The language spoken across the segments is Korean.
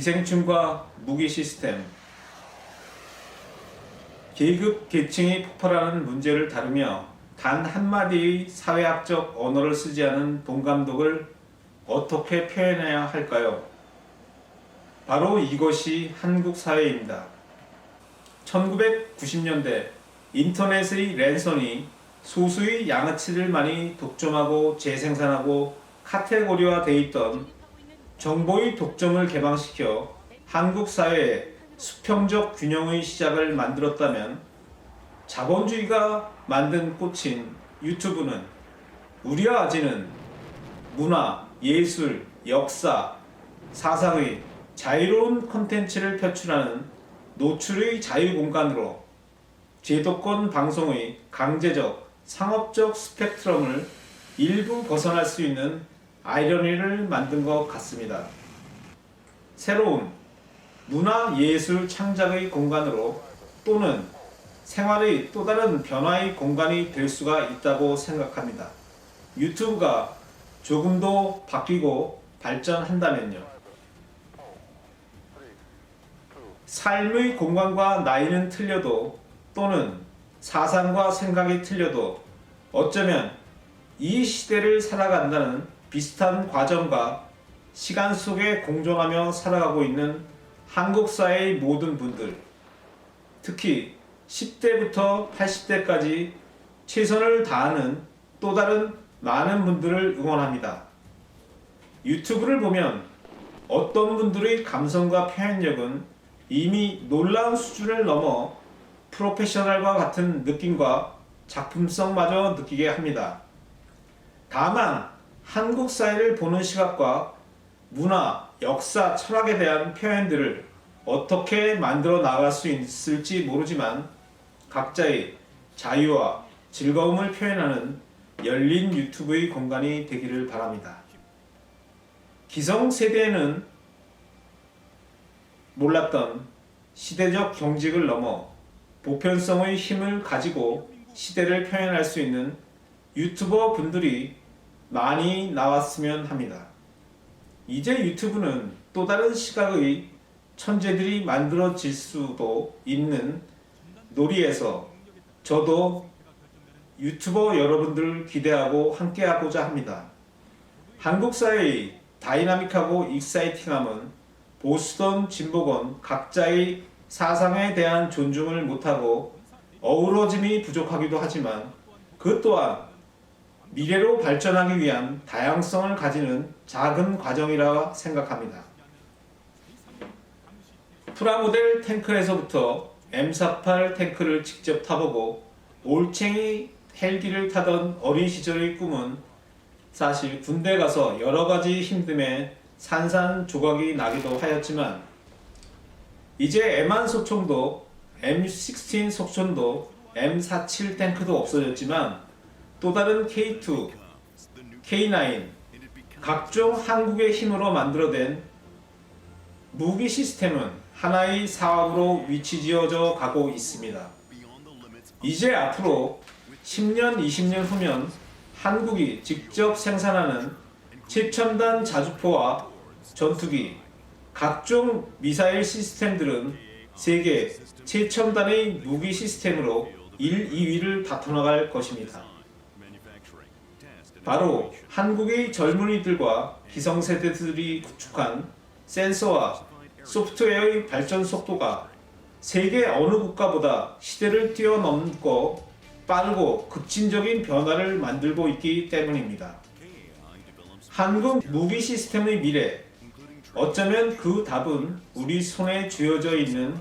기생충과 무기 시스템, 계급 계층이 폭발하는 문제를 다루며 단 한마디의 사회학적 언어를 쓰지 않은 본 감독을 어떻게 표현해야 할까요? 바로 이것이 한국 사회입니다. 1990년대 인터넷의 랜선이 소수의 양아치를 많이 독점하고 재생산하고 카테고리화돼 있던 정보의 독점을 개방시켜 한국 사회에 수평적 균형의 시작을 만들었다면 자본주의가 만든 꽃인 유튜브는 우리와 아지는 문화, 예술, 역사, 사상의 자유로운 콘텐츠를 표출하는 노출의 자유 공간으로 제도권 방송의 강제적 상업적 스펙트럼을 일부 벗어날 수 있는 아이러니를 만든 것 같습니다. 새로운 문화 예술 창작의 공간으로 또는 생활의 또 다른 변화의 공간이 될 수가 있다고 생각합니다. 유튜브가 조금 더 바뀌고 발전한다면요. 삶의 공간과 나이는 틀려도 또는 사상과 생각이 틀려도 어쩌면 이 시대를 살아간다는 비슷한 과정과 시간 속에 공존하며 살아가고 있는 한국 사회의 모든 분들, 특히 10대부터 80대까지 최선을 다하는 또 다른 많은 분들을 응원합니다. 유튜브를 보면 어떤 분들의 감성과 표현력은 이미 놀라운 수준을 넘어 프로페셔널과 같은 느낌과 작품성마저 느끼게 합니다. 다만 한국 사회를 보는 시각과 문화, 역사, 철학에 대한 표현들을 어떻게 만들어 나갈 수 있을지 모르지만 각자의 자유와 즐거움을 표현하는 열린 유튜브의 공간이 되기를 바랍니다. 기성 세대에는 몰랐던 시대적 경직을 넘어 보편성의 힘을 가지고 시대를 표현할 수 있는 유튜버 분들이 많이 나왔으면 합니다. 이제 유튜브는 또 다른 시각의 천재들이 만들어질 수도 있는 놀이에서 저도 유튜버 여러분들 기대하고 함께하고자 합니다. 한국 사회의 다이나믹하고 익사이팅함은 보수던 진보건 각자의 사상에 대한 존중을 못하고 어우러짐이 부족하기도 하지만 그 또한 미래로 발전하기 위한 다양성을 가지는 작은 과정이라 생각합니다. 프라모델 탱크에서부터 M48 탱크를 직접 타보고 올챙이 헬기를 타던 어린 시절의 꿈은 사실 군대 가서 여러 가지 힘듦에 산산조각이 나기도 하였지만 이제 M1 소총도 M16 속전도 M47 탱크도 없어졌지만 또 다른 K2, K9 각종 한국의 힘으로 만들어낸 무기 시스템은 하나의 사업으로 위치지어져 가고 있습니다. 이제 앞으로 10년, 20년 후면 한국이 직접 생산하는 최첨단 자주포와 전투기, 각종 미사일 시스템들은 세계 최첨단의 무기 시스템으로 1, 2위를 다퉈나갈 것입니다. 바로 한국의 젊은이들과 기성세대들이 구축한 센서와 소프트웨어의 발전 속도가 세계 어느 국가보다 시대를 뛰어넘고 빠르고 급진적인 변화를 만들고 있기 때문입니다. 한국 무기 시스템의 미래, 어쩌면 그 답은 우리 손에 쥐어져 있는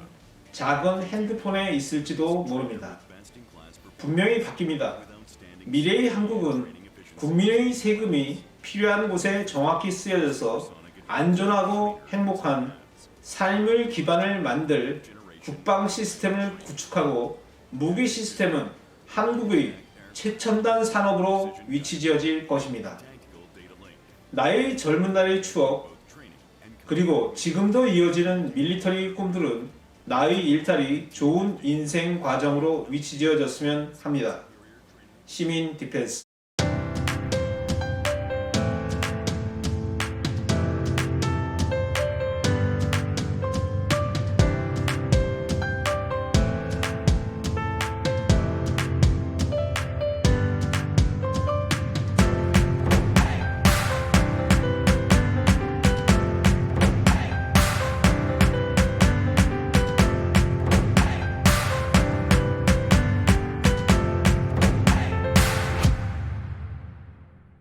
작은 핸드폰에 있을지도 모릅니다. 분명히 바뀝니다. 미래의 한국은 국민의 세금이 필요한 곳에 정확히 쓰여져서 안전하고 행복한 삶을 기반을 만들 국방 시스템을 구축하고 무기 시스템은 한국의 최첨단 산업으로 위치지어질 것입니다. 나의 젊은 날의 추억 그리고 지금도 이어지는 밀리터리 꿈들은 나의 일탈이 좋은 인생 과정으로 위치지어졌으면 합니다. 시민 디펜스